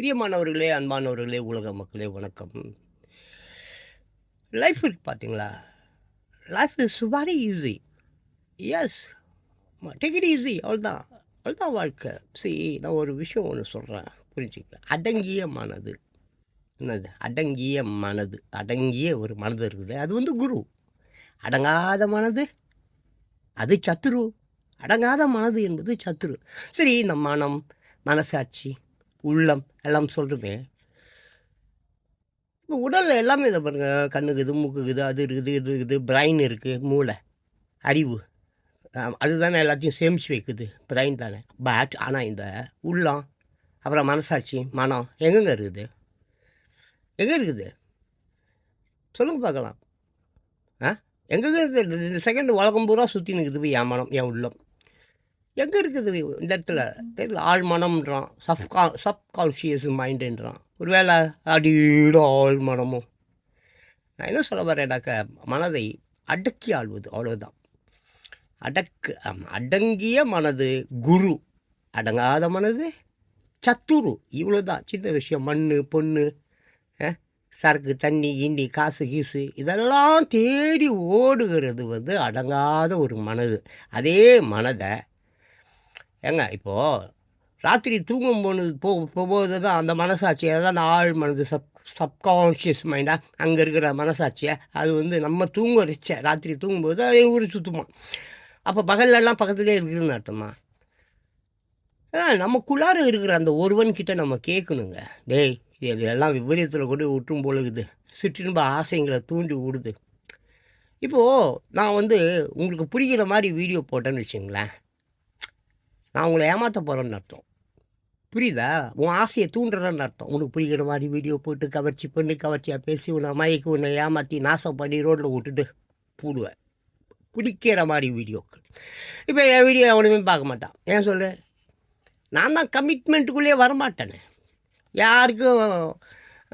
பிரியமானவர்களே, அன்பானவர்களே, உலக மக்களே வணக்கம். லைஃப் இருக்கு பார்த்தீங்களா? Life is very easy. Yes. Take it easy அவ்வளோதான். அவ்வளோதான் வாழ்க்கை. சரி நான் ஒரு விஷயம் ஒன்று சொல்கிறேன் புரிஞ்சுக்க. அடங்கிய மனது. என்னது? அடங்கிய மனது. அடங்கிய ஒரு மனது இருக்குது. அது வந்து குரு. அடங்காத மனது, அது சத்துரு. அடங்காத மனது என்பது சத்துரு. சரி இந்த மனம், மனசாட்சி, உள்ளம் எல்லாம் சொல்றோமே. இப்போ உடலில் எல்லாமே இதை பாருங்கள் கண்ணுக்கு இது மூக்கு இது அது இருக்குது, இது இருக்குது, பிரைன் இருக்குது மூளை, அறிவு. அதுதானே எல்லாத்தையும் சேமித்து வைக்குது. பிரைன் தானே. பட் ஆனால் இந்த உள்ளம், அப்புறம் மனசாட்சி, மனம் எங்கெங்கே இருக்குது? எங்கே இருக்குது? சொல்லுங்க பார்க்கலாம். ஆ? எங்கங்க இருக்குது? இந்த செகண்ட் உலகம் பூரா சுற்றி இருக்குது என் மனம், என் உள்ளம். எங்க இருக்குது இந்த இடத்துல? தெரியல. ஆழ் மனம்ன்றான். சப்கா சப்கான்ஷியஸ் மைண்டுன்றான். ஒருவேள அடியோட ஆழ் மனமும். நான் என்ன சொல்ல வரேன்னாக்கா, மனதை அடக்கி ஆள்வது அவ்வளவுதான். அடக்கு. அடங்கிய மனது குரு. அடங்காத மனது சத்துரு. இவ்வளோதான். சின்ன விஷயம். மண்ணு, பொண்ணு, சரக்கு, தண்ணி, கிண்ணி, காசு, கீசு இதெல்லாம் தேடி ஓடுகிறது வந்து அடங்காத ஒரு மனது. அதே மனத ஏங்க இப்போது ராத்திரி தூங்கும் போனது போ போகும்போது தான் அந்த மனசாட்சியை தான் அந்த ஆழ் மனது சப் சப்கான்ஷியஸ் மைண்டாக அங்கே இருக்கிற மனசாட்சியை அது வந்து நம்ம தூங்க வச்ச ராத்திரி தூங்கும்போது அது ஊர் சுற்றுமா அப்போ பகல்லலாம் பக்கத்துலேயே இருக்குதுன்னு அர்த்தமா? ஆ நமக்குள்ளார இருக்கிற அந்த ஒருவன்கிட்ட நம்ம கேட்கணுங்க. டேய் இது எல்லாம் விபரீதத்தில் கொண்டு விட்டும் போல சிற்றின்ப ஆசைங்களை தூண்டி விடுது. இப்போது நான் வந்து உங்களுக்கு பிடிக்கிற மாதிரி வீடியோ போட்டேன்னு வச்சுங்களேன் நான் உங்களை ஏமாற்ற போகிறேன்னு அர்த்தம். புரியுதா? உன் ஆசையை தூண்டுறேன்னு அர்த்தம். உனக்கு பிடிக்கிற மாதிரி வீடியோ போட்டு கவர்ச்சி பண்ணி, கவர்ச்சியாக பேசி உன்னை மயக்கி, உன்னை ஏமாற்றி நாசம் பண்ணி ரோட்டில் விட்டுட்டு போடுவேன் பிடிக்கிற மாதிரி வீடியோக்கள். இப்போ என் வீடியோ எவனுமே பார்க்க மாட்டான். ஏன் சொல்லு? நான் தான் கமிட்மெண்ட்டுக்குள்ளேயே வரமாட்டேனே. யாருக்கும்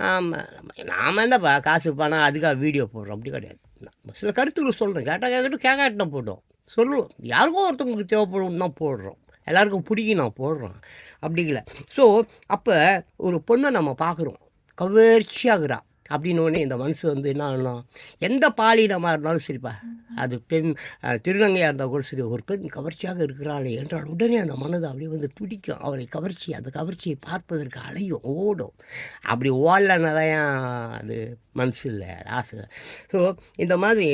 ஆமாம் நாம என்னப்பா காசு, பணம் அதுக்காக வீடியோ போடுறோம். அப்படி கிடையாது. சில கருத்துக்கள் சொல்கிறேன் கேட்டால் கேட்கட்டும், கேட்காட்டினா போட்டோம் சொல்லுவோம். யாருக்கோ ஒருத்தவங்களுக்கு தேவைப்படும் தான் போடுறோம். எல்லாருக்கும் பிடிக்கும் நான் போடுறோம். அப்படி ஸோ அப்போ ஒரு பொண்ணை நம்ம பார்க்குறோம். கவர்ச்சியாகிறா அப்படின்னோடனே இந்த மனசு வந்து என்ன ஆகணும் எந்த பாலினமாக இருந்தாலும் சரிப்பா. அது பெண் திருநங்கையாக இருந்தால் கூட சரி, ஒரு பெண் கவர்ச்சியாக இருக்கிறாளே என்றால் உடனே அந்த மனது அப்படியே வந்து துடிக்கும். அவளை கவர்ச்சி அந்த கவர்ச்சியை பார்ப்பதற்கு அலையும், ஓடும். அப்படி ஓடலன்னா அது மனசு இல்லை ஆசை. ஸோ இந்த மாதிரி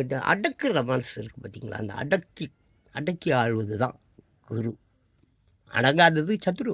இந்த அடக்குற மனசு இருக்குது பார்த்தீங்களா? அந்த அடக்கி அடக்கி ஆழ்வது தான் குரு. அடங்காதது சத்ரு